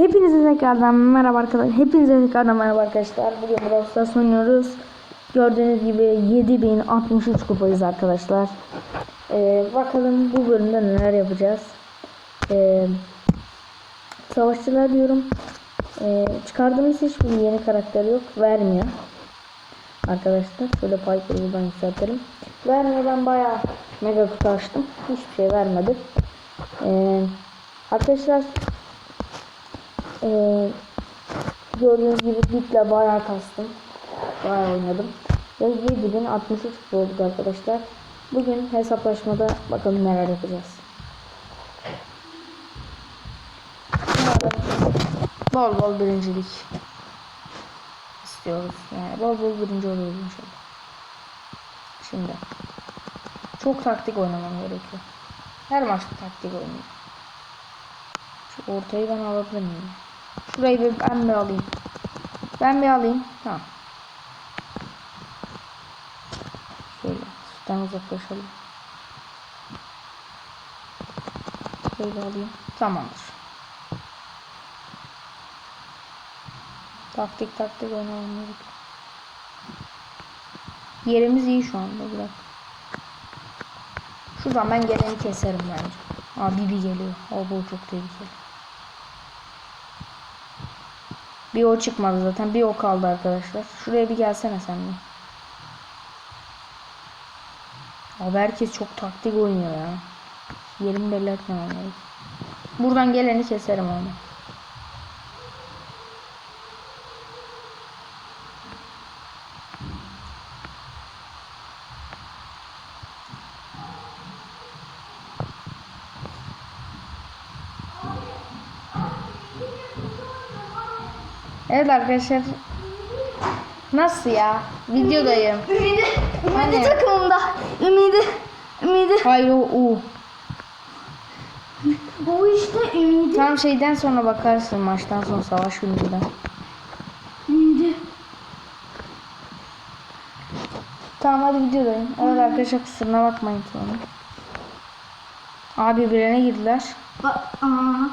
Hepinize tekrardan merhaba arkadaşlar. Hepinize tekrardan merhaba arkadaşlar. Bugün Brawl Stars oynuyoruz. Gördüğünüz gibi 7063 kupayız arkadaşlar. Ee, bakalım bu bölümde neler yapacağız. Ee, savaşçılar diyorum. Ee, çıkardığımız hiçbir yeni karakter yok. Vermiyor. Arkadaşlar şöyle Piper'ı buradan yükseltelim. Vermiyor ben bayağı mega kutu açtım. Hiçbir şey vermedi. Ee, arkadaşlar ee, gördüğünüz gibi bitle bayağı kastım. Bayağı oynadım. Ve 7063 olduk arkadaşlar. Bugün hesaplaşmada bakalım neler yapacağız. Bol bol birincilik istiyoruz. Yani bol bol birinci oluyoruz inşallah. Şimdi çok taktik oynamam gerekiyor. Her maçta taktik oynayacağım. Şu ortayı ben alabilir miyim? Şurayı bir ben bir alayım. Ben bir alayım. Tamam. Şöyle üstten uzaklaşalım. Şöyle alayım. Tamamdır. Taktik taktik gerekiyor. Yerimiz iyi şu anda bırak. Şuradan ben geleni keserim bence. Aa Bibi geliyor. O bu çok tehlikeli. Bir o çıkmadı zaten. Bir o kaldı arkadaşlar. Şuraya bir gelsene sen de. Abi herkes çok taktik oynuyor ya. Yerimi belli lazım. Buradan geleni keserim onu. Evet arkadaşlar. Nasıl ya? Videodayım. Ümidi, Ümidi Hani? takımında. Ümidi, Ümidi. Hayır o U. Bu işte Ümidi. Tam şeyden sonra bakarsın maçtan sonra savaş gününden. Ümidi. Tamam hadi videodayım. Evet arkadaşlar kusuruna bakmayın sonra. Abi birbirine girdiler. Bak, aa.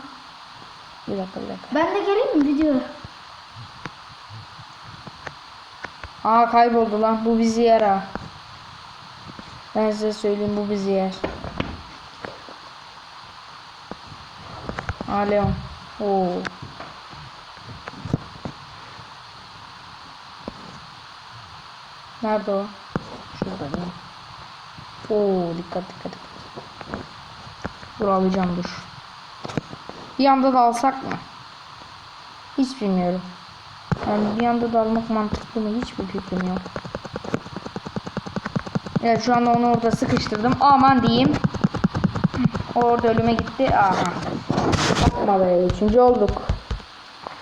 Bir dakika bir dakika. Ben de geleyim mi video? Aa kayboldu lan. Bu bizi yer ha. Ben size söyleyeyim bu bizi yer. Aa Leon. Oo. Nerede o? Şurada değil mi? Oo dikkat dikkat dikkat. Dur alacağım dur. Bir anda da alsak mı? Hiç bilmiyorum. Yani bir anda da almak mantıklı mı? Hiçbir fikrim yok. Evet şu anda onu orada sıkıştırdım. Aman diyeyim. Orada ölüme gitti. Aha. Yapma be. Üçüncü olduk.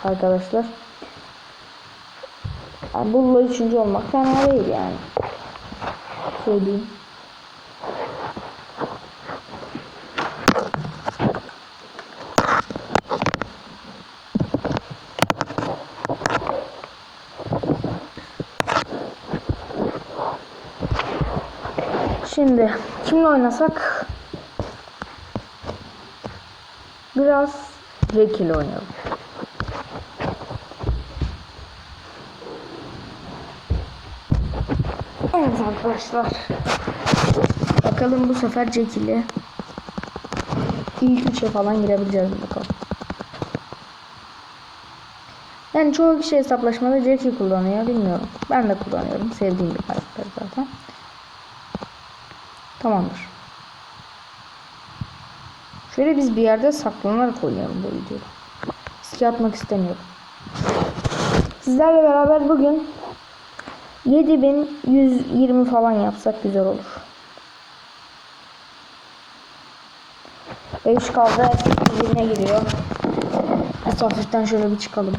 Arkadaşlar. Yani Bulla üçüncü olmak fena değil yani. Söyleyeyim. Şimdi kimle oynasak? Biraz Jack ile oynayalım. Evet arkadaşlar. Bakalım bu sefer Jack ile ilk üçe falan girebileceğiz bakalım. Yani çoğu kişi hesaplaşmada Jack'i kullanıyor bilmiyorum. Ben de kullanıyorum. Sevdiğim bir karakter zaten. Tamamdır. Şöyle biz bir yerde saklanarak oynayalım bu videoda. Riske atmak istemiyorum. Sizlerle beraber bugün 7120 falan yapsak güzel olur. 5 kaldı. Birbirine giriyor. Biz hafiften şöyle bir çıkalım.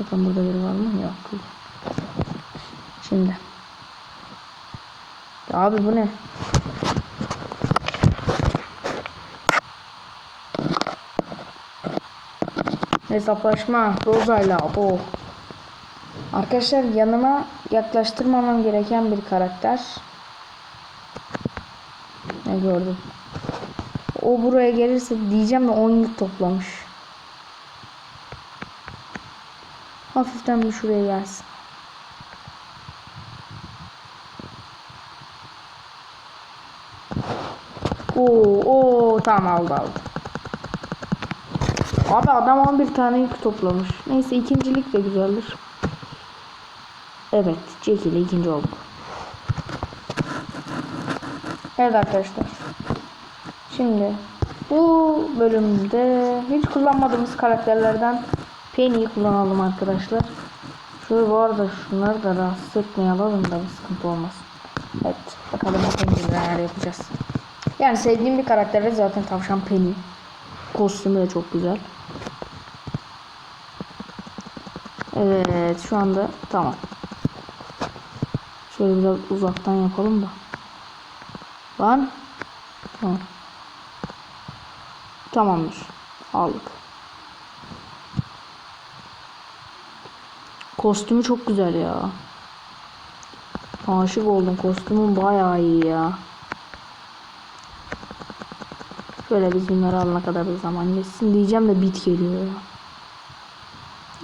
Bakın burada biri var mı? Yok. Şimdi. Abi bu ne? Hesaplaşma Roza'yla bu. Arkadaşlar yanıma yaklaştırmamam gereken bir karakter. Ne gördüm? O buraya gelirse diyeceğim de 10 yıl toplamış. Hafiften bir şuraya gelsin. Oo, oo tamam aldı aldı. Abi adam 11 tane yük toplamış. Neyse ikincilik de güzeldir. Evet, Jack ile ikinci olduk. Evet arkadaşlar. Şimdi bu bölümde hiç kullanmadığımız karakterlerden Penny'yi kullanalım arkadaşlar. Şöyle bu arada şunları da rahatsız etmeyelim da bir sıkıntı olmaz. Evet bakalım Penny'yi neler yapacağız. Yani sevdiğim bir karakter de zaten tavşan Penny. Kostümü de çok güzel. Evet şu anda tamam. Şöyle biraz uzaktan yapalım da. Lan. Tamam. Tamamdır. Aldık. Kostümü çok güzel ya. Aşık oldum. Kostümün bayağı iyi ya. Şöyle biz bunları alana kadar bir zaman geçsin diyeceğim de bit geliyor ya.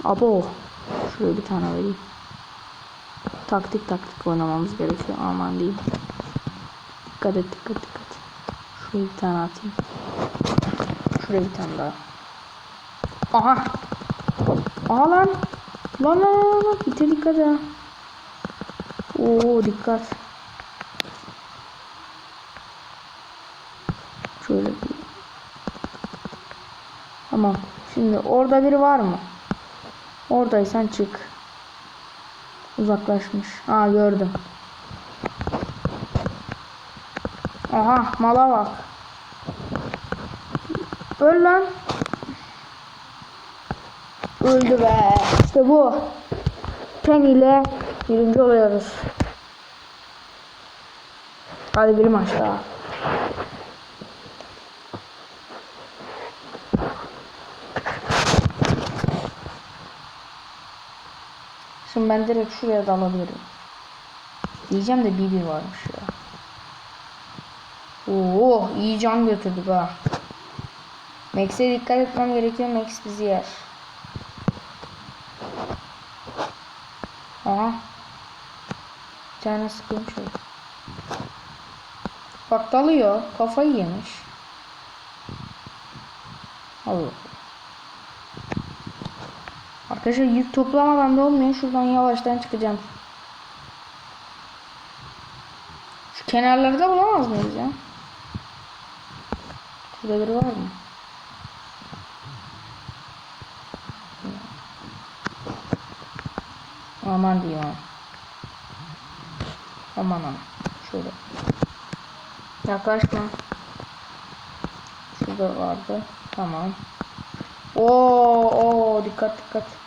Abo. Şöyle bir tane vereyim. Taktik taktik oynamamız gerekiyor. Aman diyeyim. Dikkat et dikkat dikkat. Şuraya bir tane atayım. Şuraya bir tane daha. Aha. Aha lan. Lan lan lan lan. Bite dikkat ya. Oo dikkat. Şöyle. Tamam. Şimdi orada biri var mı? Oradaysan çık. Uzaklaşmış. Aa gördüm. Aha mala bak. Öl lan. Öldü be. İşte bu. Pen ile birinci oluyoruz. Hadi bir maç daha. Şimdi ben direkt şuraya da alabilirim. Diyeceğim de BB varmış ya. Oo iyi can götürdük ha. Max'e dikkat etmem gerekiyor. Max bizi yer. Aha. Bir tane sıkıyorum. Bak dalıyor. Kafayı yemiş. Allah. Arkadaşlar yük toplamadan da olmuyor. Şuradan yavaştan çıkacağım. Şu kenarlarda bulamaz mıyız ya? Şurada biri var mı? Aman diyeyim aman. Aman aman. Şöyle. Yaklaşma. Şurada vardı. Tamam. Oo, oo dikkat dikkat.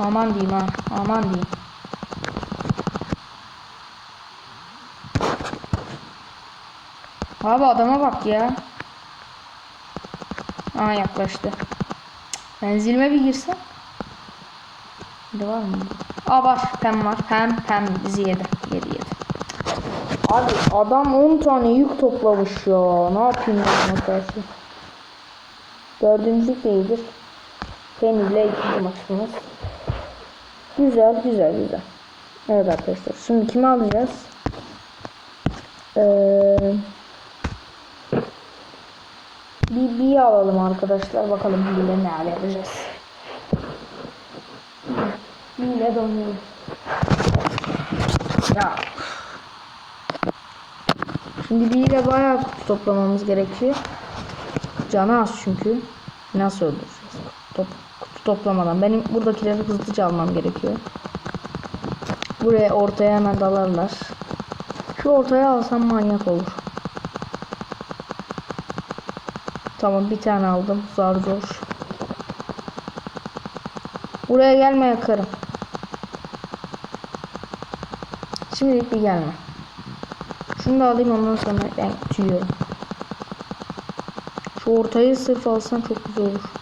Aman diyeyim ha. Aman diyeyim. Abi adama bak ya. Aa yaklaştı. Zilme bir girsem. Bir var mı? Aa var. Pem var. Pem pem bizi yedi. Yedi yedi. Abi adam 10 tane yük toplamış ya. Ne yapayım ben karşı? Dördüncülük de iyidir. Penny ile ikinci maçımız. Güzel güzel güzel. Evet arkadaşlar. Şimdi kimi alacağız? Bir bir alalım arkadaşlar. Bakalım bir ile ne yapacağız. Bir ile donuyoruz. Ya. Şimdi bir ile bayağı toplamamız gerekiyor. Canı az çünkü. Nasıl öldüreceğiz? Top, toplamadan. Benim buradakileri hızlıca almam gerekiyor. Buraya ortaya hemen dalarlar. Şu ortaya alsam manyak olur. Tamam bir tane aldım. Zar zor. Buraya gelme yakarım. Şimdilik bir gelme. Şunu da alayım ondan sonra ben tüyüyorum. Şu ortayı sırf alsan çok güzel olur.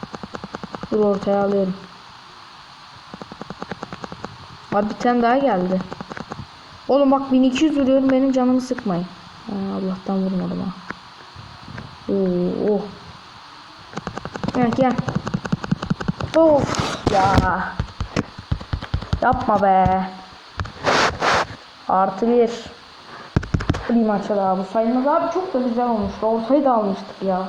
Dur ortaya alıyorum. Abi bir tane daha geldi. Oğlum bak 1200 vuruyorum benim canımı sıkmayın. Ha, Allah'tan vurmadım ha. Oo. oh. Gel gel. Of ya. Yapma be. Artı bir. Bir maça daha bu sayılmaz abi çok da güzel olmuştu. Ortayı da almıştık ya.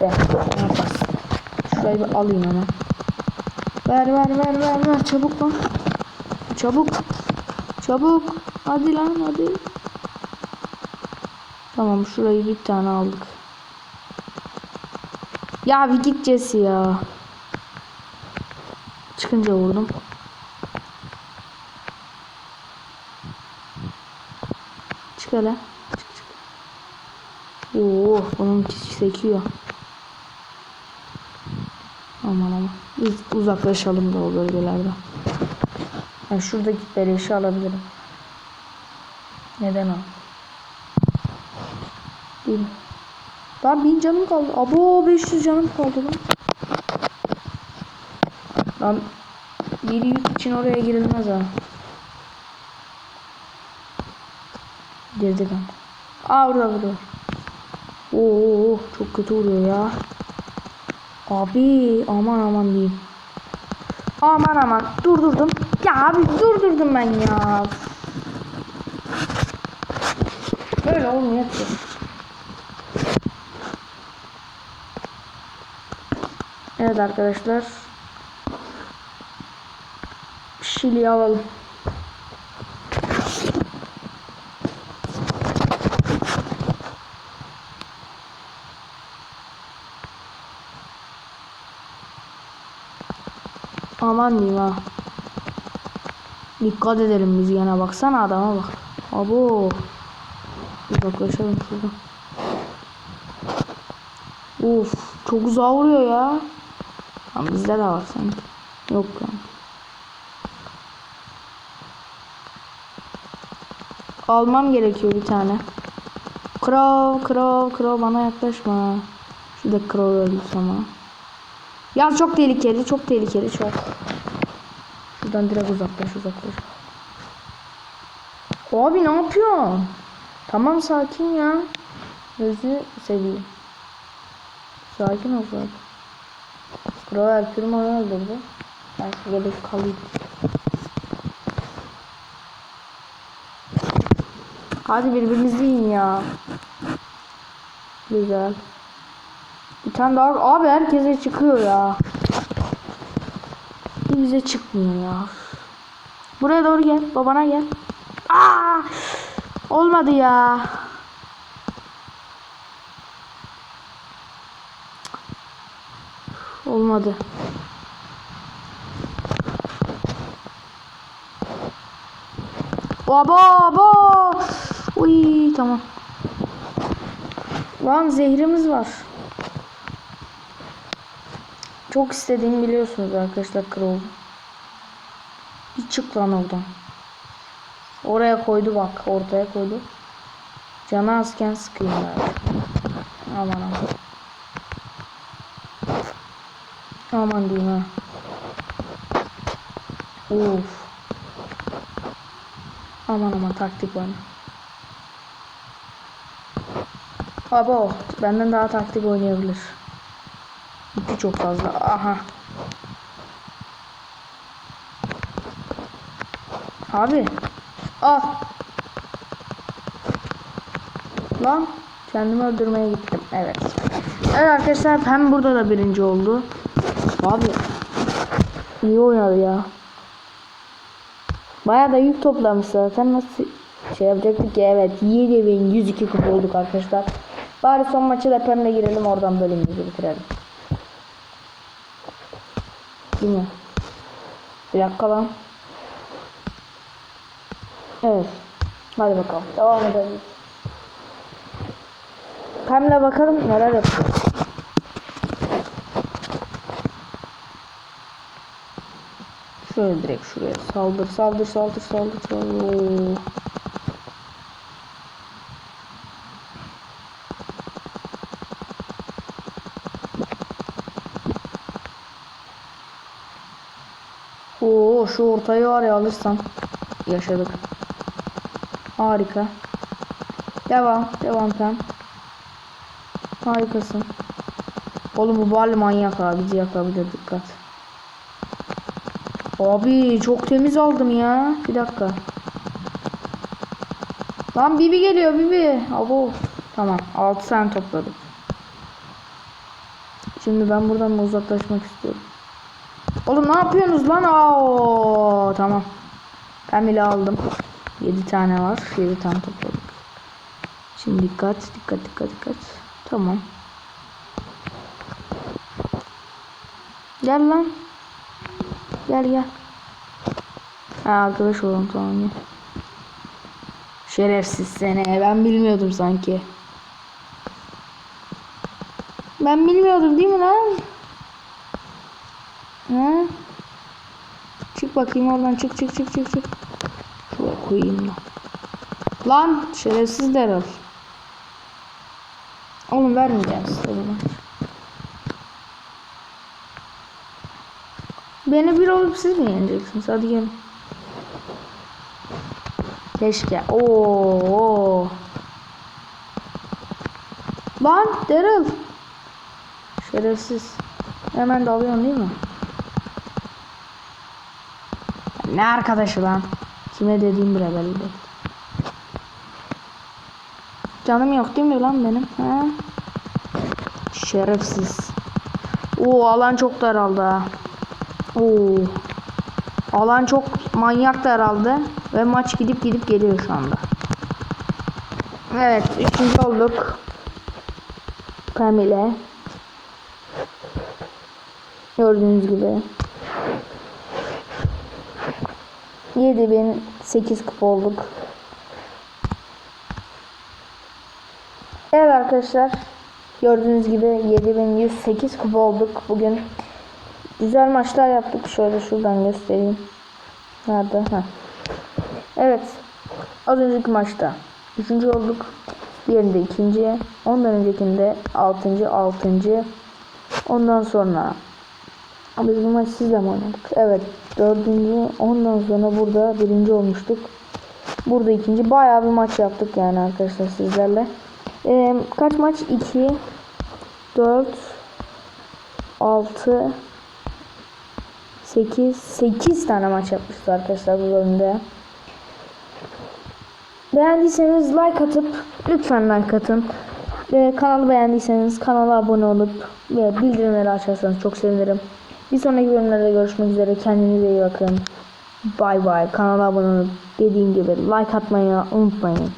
İşte. Şurayı bir alayım hemen. Ver ver ver ver ver çabuk lan. Çabuk. Çabuk. Hadi lan hadi. Tamam şurayı bir tane aldık. Ya bir Jesse ya. Çıkınca vurdum. Çık hele. Çık çık. Oo, bunun sekiyor. Aman aman. Biz uzaklaşalım da o bölgelerden. Ben şuradaki beleşi alabilirim. Neden o? Değil mi? Lan bin canım kaldı. Abo 500 canım kaldı lan. Lan bir yük için oraya girilmez ha. Girdik ama. Aa burada burada. Oo çok kötü vuruyor ya. Abi aman aman diyeyim. Aman aman durdurdum. Ya abi durdurdum ben ya. Böyle olmuyor ki. Evet arkadaşlar. Şili alalım. Aman diyeyim ha. Dikkat edelim biz gene baksana adama bak. Abo. Uzaklaşalım şuradan. Uf çok uzağa vuruyor ya. Tamam bizde de var sanki. Yok yani. Almam gerekiyor bir tane. Crow, crow, crow bana yaklaşma. Şurada crow öldü sana. Ya çok tehlikeli, çok tehlikeli, çok. Şuradan direkt uzaklaş, uzaklaş. Abi ne yapıyorsun? Tamam sakin ya. Gözü seveyim. Sakin ol zaten. Kroer Pürman'ı öldürdü. Ben gelip kalayım. Hadi birbirinizi yiyin ya. Güzel. Bir tane daha. Abi herkese çıkıyor ya. Bir bize çıkmıyor ya. Buraya doğru gel. Babana gel. Aa! Olmadı ya. Olmadı. Abo abo. Uy tamam. Lan zehrimiz var. Çok istediğimi biliyorsunuz arkadaşlar Crow. Bir çık lan oradan. Oraya koydu bak. Ortaya koydu. Canı azken sıkıyor. yani. Aman aman. Aman diyeyim ha. Uf. Aman aman taktik oyna. Abo benden daha taktik oynayabilir. Çok fazla. Aha. Abi. Al. Lan. Kendimi öldürmeye gittim. Evet. Evet arkadaşlar hem burada da birinci oldu. Abi. iyi oynadı ya. Baya da yük toplamış zaten. Nasıl şey yapacaktık ki? Evet. 7102 kupa olduk arkadaşlar. Bari son maçı da pembe girelim. Oradan bölümümüzü bitirelim. Değil mi? Bir dakika lan. Evet. Hadi bakalım. Devam edelim. Pemle bakalım neler yapıyor. Şöyle direkt şuraya saldır saldır saldır saldır saldır. Oo. Oo Oo şu ortayı var ya alırsam yaşadık. Harika. Devam. Devam Pem. Harikasın. Oğlum bu bal manyak abi. Bizi yakabilir dikkat. Abi çok temiz aldım ya. Bir dakika. Lan Bibi geliyor Bibi. Abo. Tamam. 6 tane topladık. Şimdi ben buradan uzaklaşmak istiyorum. Oğlum ne yapıyorsunuz lan? Aa, tamam. Pemile aldım. 7 tane var. 7 tane topladık. Şimdi dikkat, dikkat, dikkat, dikkat. Tamam. Gel lan. Gel gel. Ha arkadaş olalım tamam ya. Şerefsiz seni. Ben bilmiyordum sanki. Ben bilmiyordum değil mi lan? Ha? Çık bakayım oradan çık çık çık çık çık. Şuraya koyayım da. Lan şerefsiz Daryl. Oğlum vermeyeceğim size bunu. Beni bir olup siz mi yeneceksiniz? Hadi gelin. Keşke. Oo. Lan Daryl. Şerefsiz. Hemen dalıyorsun değil mi? Ne arkadaşı lan? Kime dediğim bile belli değil. Canım yok değil mi lan benim? Ha? Şerefsiz. Oo alan çok daraldı ha. Oo. Alan çok manyak daraldı. Ve maç gidip gidip geliyor şu anda. Evet. Üçüncü olduk. Pamela. Gördüğünüz gibi. 7008 kupa olduk. Evet arkadaşlar. Gördüğünüz gibi 7108 kupa olduk bugün. Güzel maçlar yaptık. Şöyle şuradan göstereyim. Nerede? Ha. Evet. Az önceki maçta 3. olduk. Diğerinde ikinci. Ondan öncekinde 6. 6. Ondan sonra biz bu maçı sizle mi oynadık? Evet. Dördüncü. Ondan sonra burada birinci olmuştuk. Burada ikinci. Bayağı bir maç yaptık yani arkadaşlar sizlerle. Ee, kaç maç? 2 4 6 8 8 tane maç yapmışız arkadaşlar bu bölümde. Beğendiyseniz like atıp lütfen like atın. Ve kanalı beğendiyseniz kanala abone olup ve bildirimleri açarsanız çok sevinirim. Bir sonraki bölümlerde görüşmek üzere. Kendinize iyi bakın. Bay bay. Kanala abone olup dediğim gibi like atmayı unutmayın.